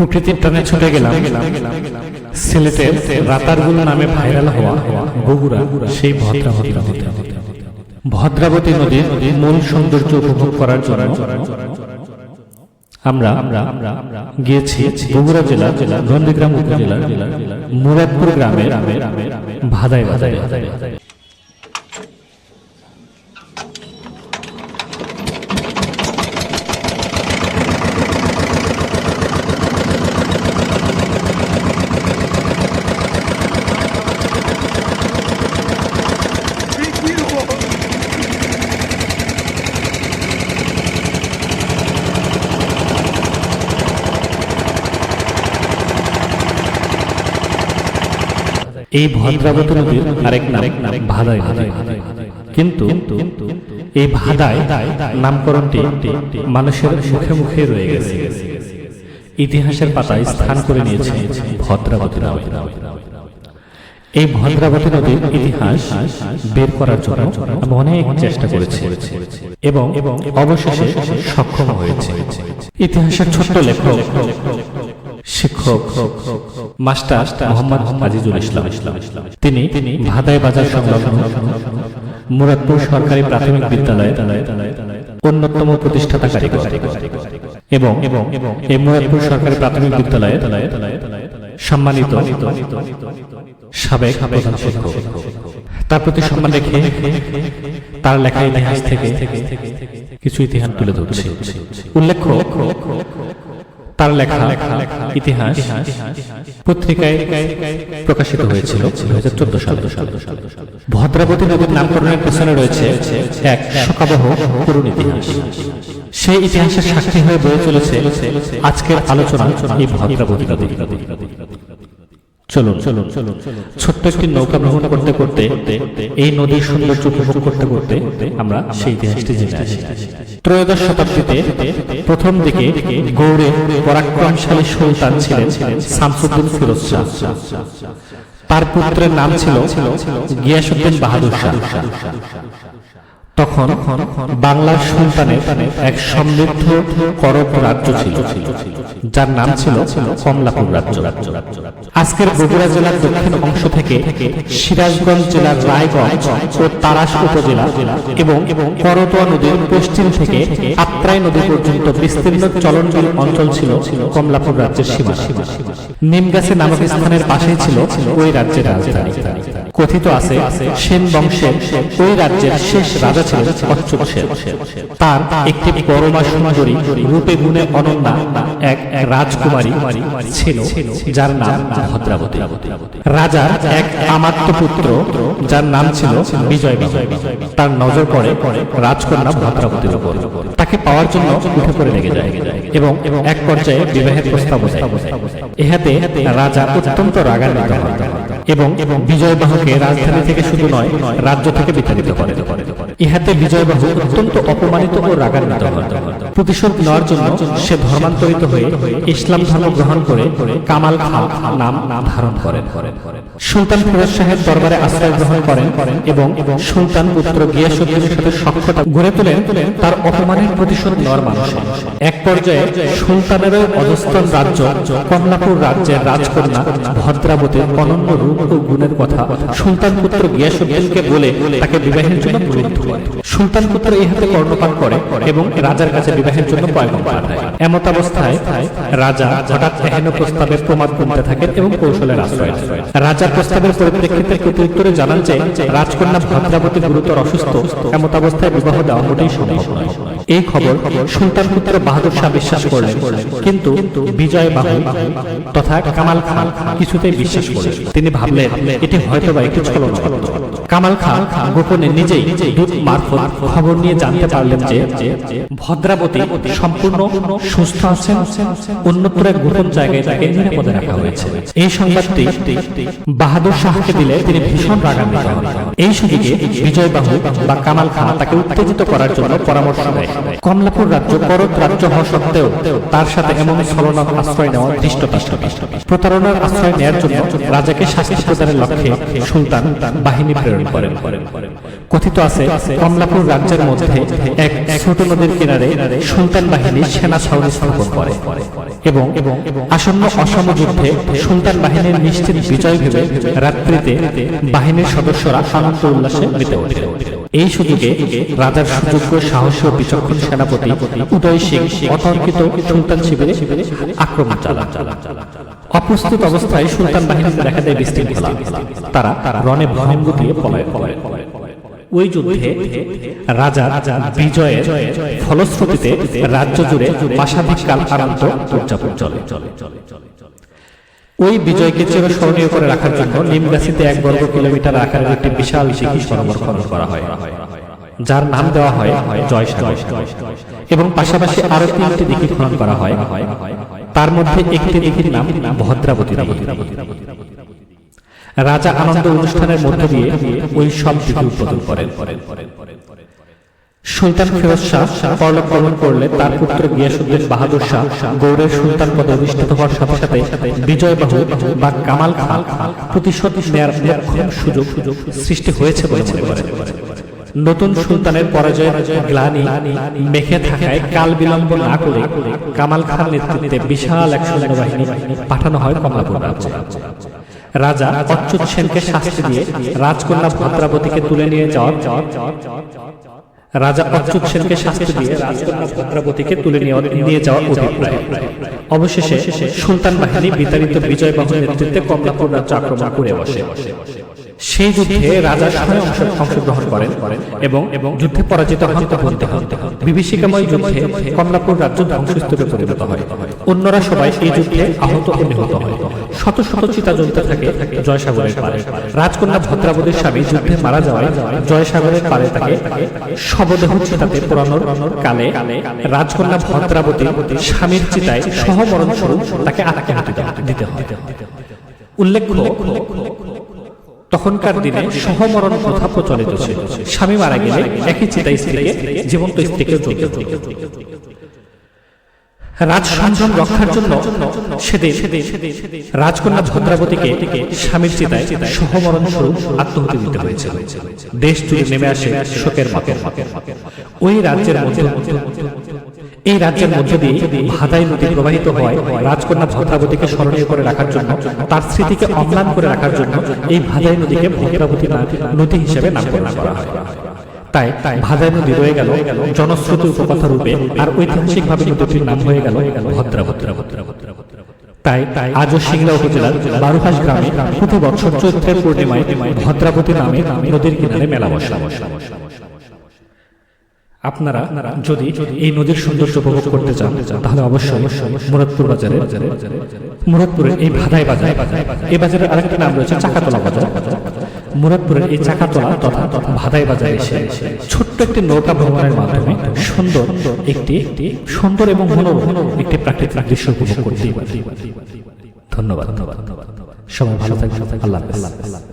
প্রকৃতির টানে ছুটে গেলাম। সিলেটের রাতারগুল নামে ভাইরাল হওয়া বগুড়া, সেই ভদ্রাবতী নদীতে ভদ্রাবতী নদীর মূল সৌন্দর্য উপভোগ করার জন্য আমরা গিয়েছি বগুড়া জেলা জেলা নন্দীগ্রাম উপজেলার মুরাদপুর গ্রামের ভাদাই ভাদাই এই ভদ্রাবতী নদীর আরেক নাম, ভাদাই কিন্তু এই ভাদাই নামকরণটি মানুষের মুখে মুখে রয়ে গেছে। ইতিহাসের পাতায় স্থান করে নিয়েছে ভদ্রাবতী নদী। এই ভদ্রাবতী নদীর ইতিহাস বের করার জন্য আমি অনেক চেষ্টা করেছি এবং অবশেষে সক্ষম হয়েছে। ইতিহাসের ছোট্ট লেখক শিক্ষক, মাস্টার আজিজুল ইসলাম। তিনি তিনি ভাদাই বাজার সংলগ্ন মুরাদপুর সরকারি প্রাথমিক অন্যতম প্রতিষ্ঠাতা এবং এবং এই মুরাদপুর সরকারি প্রাথমিক বিদ্যালয়ে সম্মানিত সাবেক প্রধান শিক্ষক। তার প্রতি সম্মান রেখে তার লেখা ইতিহাস থেকে কিছু ইতিহাস তুলে ধরছে। উল্লেখ্য তার লেখা ইতিহাস পত্রিকায় প্রকাশিত হয়েছিল দু হাজার চোদ্দ সালে। ভদ্রাবতী নদীর নামকরণের পেছনে রয়েছে এক শোকাবহ করুণ ইতিহাস। সেই ইতিহাসের সাক্ষী হয়ে বয়ে চলেছে আজকের আলোচনা এই ভদ্রাবতী নদী। চলুন চলুন চলুন ছোট্ট একটি নৌকা ভ্রমণ করতে করতে, এই নদীর সৌন্দর্য উপভোগ করতে করতে আমরা সেই ইতিহাসটি জেনে আসি। ত্রয়োদশ শতাব্দীতে প্রথম দিকে গৌড়ে পরাক্রমশালী সুলতান ছিলেন শামসুদ্দিন ফিরোজ শাহ। তার পুত্রের নাম ছিল গিয়াসুদ্দিন বাহাদুর শাহ। তখন বাংলার সুলতানের এক সমৃদ্ধ করব রাজ্য ছিল, যার নাম ছিল কমলাপুর রাজ্য। আজকের বগুড়া জেলার দক্ষিণ অংশ থেকে সিরাজগঞ্জ জেলার রায়গঞ্জ ও তারাস উপজেলা এবং করতোয়া নদীর পশ্চিম থেকে আত্রাই নদী পর্যন্ত বিস্তীর্ণ অঞ্চল ছিল কমলাপুর রাজ্যের সীমা নিমগাছে নামক স্থানের পাশেই ছিল ওই রাজ্যের রাজধানী। কথিত আছে, সেন বংশের ওই রাজ্যের শেষ রাজা ছিলেন অচ্যুত সেন। তার একটি পরমা সুন্দরী রূপে গুণে অনন্যা এক রাজকুমারী ছিল, যার নাম ভদ্রাবতী। রাজার এক আমাত্য পুত্র যার নাম ছিল বিজয় বিজয় তার নজর পড়ে রাজকন্যা ভদ্রাবতীর উপর। তাকে পাওয়ার জন্য উঠে পড়ে লেগে যায় এবং এক পর্যায়ে বিবাহের প্রস্তাব ইহাতে রাজা অত্যন্ত রাগান্বিত হয় এবং বিজয় বাহুকে রাজধানী থেকে শুধু নয়, রাজ্য থেকে বিতাড়িত করে। ইহাতে বিজয় বাহু অত্যন্ত অপমানিত ও রাগান্বিত হয়। প্রতিশোধ নেওয়ার জন্য সে ধর্মান্তরিত হয়ে ইসলাম ধর্ম গ্রহণ করে কামাল খা নাম ধারণ করেন সুলতান ফিরোজ শাহের দরবারে আশ্রয় গ্রহণ করেন এবং সুলতান পুত্র গিয়াসুদ্দিনের সাথে সক্ষতা গড়ে তোলেন তার অপমানের প্রতিশোধ নেওয়ার মানুষ। এক পর্যায়ে সুলতানেরও অধস্তন রাজ্য কমলাপুর রাজ্যের রাজকন্যা ভদ্রাবতীর অনন্য রূপ ও গুণের কথা সুলতান পুত্র গিয়াসুদ্দিনকে বলে তাকে বিবাহের জন্য করে। সুলতান পুত্র ইহাতে কর্ণপাত করে এবং রাজার কাছে বিবাহের জন্য পয়গম পাঠায় এমত অবস্থায় রাজা হঠাৎ এহেন প্রস্তাবের প্রমাদ গুনতে থাকেন এবং কৌশলের আশ্রয়। রাজার প্রস্তাবের পরিপ্রেক্ষিতে প্রত্যুত্তরে জানান যে, রাজকন্যা ভদ্রাবতী গুরুতর অসুস্থ, এমত অবস্থায় বিবাহ দেওয়া মোটেই সম্ভব নয়। এই খবর সুলতান পুত্র বাহাদুর শাহ বিশ্বাস করলেন, কিন্তু বিজয় বাহু তথা কামাল খান কিছুতেই বিশ্বাস করলেন। তিনি ভাবলেন, এটি হয়তো বা একটি ছলনা কামাল খান গোপনে নিজেই দূত মারফত খবর নিয়ে জানতে পারলেন যে ভদ্রাবতী সম্পূর্ণ সুস্থ আছেন, অন্যত্র এক গোপন জায়গায় তাকে নিরাপদে রাখা হয়েছে। এই সংবাদটি বাহাদুর শাহকে দিলে তিনি ভীষণ রাগান্বিত হন। এই সুযোগে বিজয় বাহু বা কামাল খান তাকে উত্তেজিত করার জন্য পরামর্শ দেয়। কমলাপুর রাজ্য করত রাজ্য হওয়া সত্ত্বেও তার সাথে এমন ছলনার আশ্রয় নেওয়া দৃষ্টপিষ্ট প্রতারণার আশ্রয় নেওয়ার জন্য রাজাকে শাস্তি প্রদানের লক্ষ্যে সুলতান বাহিনী প্রেরণ করেন কথিত আছে কমলাপুর রাজ্যের মধ্যে এক ছোট নদীর কিনারে সুলতান বাহিনী সেনা ছাউনি স্থাপন করে এবং আসন্ন অসম যুদ্ধে সুলতান বাহিনীর নিশ্চিত বিজয় ভেবে রাত্রিতে বাহিনীর সদস্যরা আনন্দ উল্লাসে মেতে ওঠে। এই সুযোগে রাজার সুযোগ্য সাহসী ও বিচক্ষণ সেনাপতি উদয় সিং অতর্কিত সুলতান শিবিরে আক্রমণ চালান। অপ্রস্তুত অবস্থায় সুলতান বাহিনী দেখা দেয় বিশৃঙ্খলা। তারা রণে ভঙ্গ দিয়ে পলায় পলায় ওই যুদ্ধে রাজা ফলশ্রুতিতে রাজ্য জুড়ে উদযাপন চলে। ওই বিজয়কে চিরস্মরণীয় করে রাখার জন্য নিমগাছিতে এক বর্গ কিলোমিটার আকারের একটি বিশাল করা হয়। যার নাম দেওয়া হয় জয়সাগর। এবং পাশাপাশি আরও তিনটি খনন করা হয়। তার মধ্যে একটি দিঘির নাম ভদ্রাবতী। রাজা আনন্দ অনুষ্ঠানের মধ্য দিয়ে ওই সব দিঘি উদ্বোধন করেন সুলতান ফিরোজ শাহ পরলোক গমন করলে তার পুত্র গিয়াসুদ্দিন বাহাদুর শাহ গৌড়ের সুলতান পদে অধিষ্ঠিত হওয়ার সাথে সাথে বিজয় বাহু বা কামাল খান প্রতিশোধ নেয়ার মোক্ষম সুযোগ সৃষ্টি হয়েছে বলে মনে করেন নতুন সুলতানের পরাজয়ের গ্লানি মেখে থাকায় কাল বিলম্ব না করে কামাল খান নেতৃত্বে বিশাল এক সৈন্যবাহিনী পাঠানো হয় কমলাপুর রাজা অচ্যুত সেনকে শাস্তি দিয়ে রাজকন্যা ভদ্রাবতীকে তুলে নিয়ে যাওয়ার রাজা অচ্যুত সেনকে শাস্তি দিয়ে রাজকন্যা ভদ্রাবতীকে তুলে নিয়ে যাওয়ার অভিপ্রায়। অবশেষে সুলতান বাহিনী বিতাড়িত বিজয় বাবুর নেতৃত্বে কমলাপুর রাজ্য আক্রমণ করে বসে। সেই যুদ্ধে রাজা স্বয়ং অংশগ্রহণ করেন এবং এবং যুদ্ধে পরাজিত হন হতে হন বিভীষিকাময় যুদ্ধে কমলাপুর রাজ্য ধ্বংসস্তূপে পরিণত হয়। অন্যরা সবাই এই যুদ্ধে আহত ও নিহত হয় শত শত চিতা জ্বলতে থাকে জয়সাগরের পারে রাজকন্যা ভদ্রাবতীর স্বামী যুদ্ধে মারা যাওয়ায় জয়সাগরের পারে তাকে শবদেহ চিতাতে পোড়ানোর কালে রাজকন্যা ভদ্রাবতী স্বামীর চিতায় সহমরণ স্বরূপ তাকে আত্মহত্যা দিতে হয় উল্লেখ্য, তখনকার দিনে সহমরণ প্রথা প্রচলিত ছিল। স্বামী মারা গেলে একই চিতা স্ত্রীকে জীবন্ত স্ত্রীকে রক্ষার জন্য সেদিন রাজকন্যা ভদ্রাবতীকে স্বামীর চিতায় সহমরণ স্বরূপ আত্মহতি দিতে দেশ জুড়ে নেমে আসে শোকের মাপের ওই রাজ্যের মধ্যে এই রাজ্যের মধ্য দিয়ে ভাদাই নদী প্রবাহিত হয় রাজকন্যা ভদ্রাবতীকে স্মরণীয় করে রাখার জন্য, তার স্মৃতিকে অম্লান করে রাখার জন্য এই ভাদাই নদীকে ভদ্রাবতী নদী হিসেবে নামকরণ করা হয়। তাই ভাদাই নদী রয়ে গেল জনশ্রুতি উপকথা রূপে আর ঐতিহাসিকভাবে নদীটির নাম হয়ে গেল ভদ্রাবতী। তাই আজও সিংড়া উপজেলার বারুহাস গ্রামে প্রতি বছর চৈত্রের পূর্ণিমায় ভদ্রাবতী নামে নদীর কিনারে মেলা বসা বসা বসা। আপনারা যদি এই নদীর সৌন্দর্য উপভোগ করতে চান তাহলে অবশ্যই মুরাদপুর বাজারে মুরাদপুরের এই ভাদাই বাজার এই বাজারের আরেকটা নাম রয়েছে চাকাতলা বাজার। মুরাদপুরের এই চাকাতলা তথা তথা ভাদাই বাজারে এসে ছোট্ট একটি নৌকা ভ্রমণের মাধ্যমে সুন্দর একটি সুন্দর এবং মনোরম একটি প্রাকৃতিক দৃশ্য উপভোগ করতেই পারি। ধন্যবাদ ধন্যবাদ। সবাই ভালো থাকবেন। আল্লাহ হাফেজ।